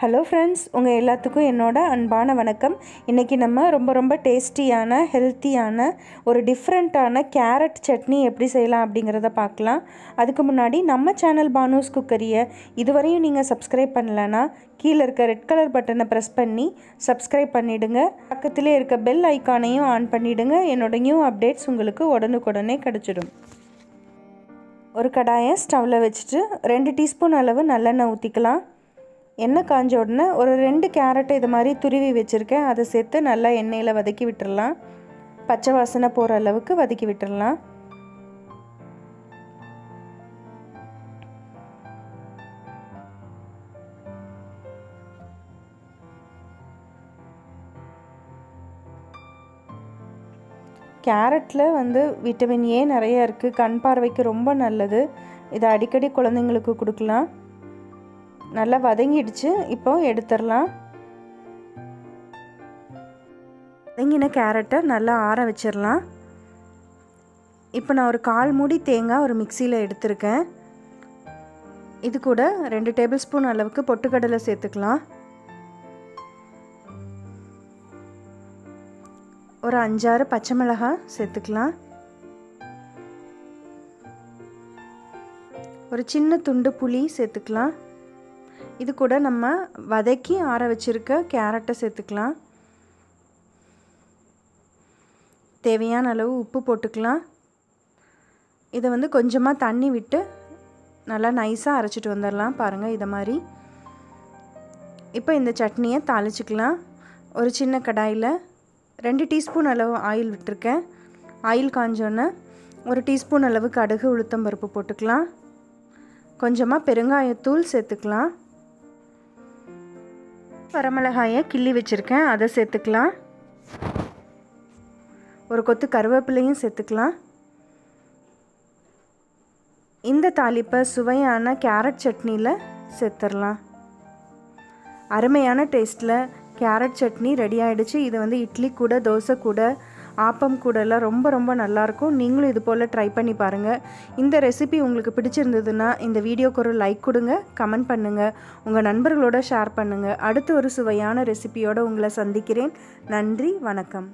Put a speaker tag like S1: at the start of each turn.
S1: Hello friends உங்கள் எல்லாத்துக்கும் என்னோட அன்பான வணக்கம். இன்றைக்கி நம்ம ரொம்ப ரொம்ப டேஸ்டியான ஹெல்த்தியான ஒரு டிஃப்ரெண்ட்டான கேரட் சட்னி எப்படி செய்யலாம் அப்படிங்கிறத பார்க்கலாம். அதுக்கு முன்னாடி நம்ம சேனல் பானூஸ் குக்கரியை இதுவரையும் நீங்கள் சப்ஸ்கிரைப் பண்ணலன்னா கீழே இருக்க ரெட் கலர் பட்டனை ப்ரெஸ் பண்ணி சப்ஸ்கிரைப் பண்ணிவிடுங்க பக்கத்திலே இருக்க பெல் ஐக்கானையும் ஆன் பண்ணிவிடுங்க என்னோட நியூ அப்டேட்ஸ் உங்களுக்கு உடனுக்குடனே கிடச்சிடும். ஒரு கடாயை ஸ்டவ்வில் வச்சுட்டு ரெண்டு டீஸ்பூன் அளவு நல்லெண்ணெய் ஊற்றிக்கலாம் எண்ணெய் காஞ்ச உடனே ஒரு ரெண்டு கேரட்டை இது மாதிரி துருவி வச்சுருக்கேன். அதை சேர்த்து நல்லா எண்ணெயில் வதக்கி விட்டுடலாம் பச்சை வாசனை போகிற அளவுக்கு வதக்கி விட்டுடலாம் கேரட்டில் வந்து விட்டமின் ஏ நிறையா இருக்குது கண் பார்வைக்கு ரொம்ப நல்லது. இதை அடிக்கடி குழந்தைங்களுக்கு கொடுக்கலாம். நல்லா வதங்கிடுச்சு. இப்போ எடுத்துடலாம். வதங்கின கேரட்டை நல்லா ஆற வச்சிடலாம். இப்போ நான் ஒரு கால் மூடி தேங்காய் ஒரு மிக்சியில் எடுத்திருக்கேன். இது கூட ரெண்டு டேபிள் ஸ்பூன் அளவுக்கு பொட்டுக்கடலை சேர்த்துக்கலாம். ஒரு அஞ்சாறு பச்சை மிளகாய் சேர்த்துக்கலாம். ஒரு சின்ன துண்டு புளி சேர்த்துக்கலாம். இது கூட நம்ம வதக்கி ஆற வச்சுருக்க கேரட்டை சேர்த்துக்கலாம். தேவையான அளவு உப்பு போட்டுக்கலாம். இதை வந்து கொஞ்சமாக தண்ணி விட்டு நல்லா நைஸாக அரைச்சிட்டு வந்துடலாம். பாருங்கள் இதை மாதிரி. இப்போ இந்த சட்னியை தாளிச்சிக்கலாம். ஒரு சின்ன கடாயில் ரெண்டு டீஸ்பூன் அளவு ஆயில் விட்டுருக்கேன். ஆயில் காஞ்சோன்னே ஒரு டீஸ்பூன் அளவு கடுகு உளுத்தம் பருப்பு போட்டுக்கலாம். கொஞ்சமாக பெருங்காயத்தூள் சேர்த்துக்கலாம். வரமிளகாயை கிள்ளி வச்சுருக்கேன். அதை சேர்த்துக்கலாம். ஒரு கொத்து கருவேப்பிலையும் சேர்த்துக்கலாம். இந்த தாளிப்பை சுவையான கேரட் சட்னியில் சேர்த்துடலாம். அருமையான டேஸ்ட்டில் கேரட் சட்னி ரெடி ஆகிடுச்சு இது வந்து இட்லி கூட தோசை கூட ஆப்பம் கூடலாம் ரொம்ப ரொம்ப நல்லாயிருக்கும். நீங்களும் இது போல் ட்ரை பண்ணி பாருங்கள் இந்த ரெசிபி உங்களுக்கு பிடிச்சிருந்ததுன்னா இந்த வீடியோக்கு ஒரு லைக் கொடுங்க கமெண்ட் பண்ணுங்கள் உங்கள் நண்பர்களோட ஷேர் பண்ணுங்கள் அடுத்து ஒரு சுவையான ரெசிபியோடு உங்களை சந்திக்கிறேன். நன்றி வணக்கம்.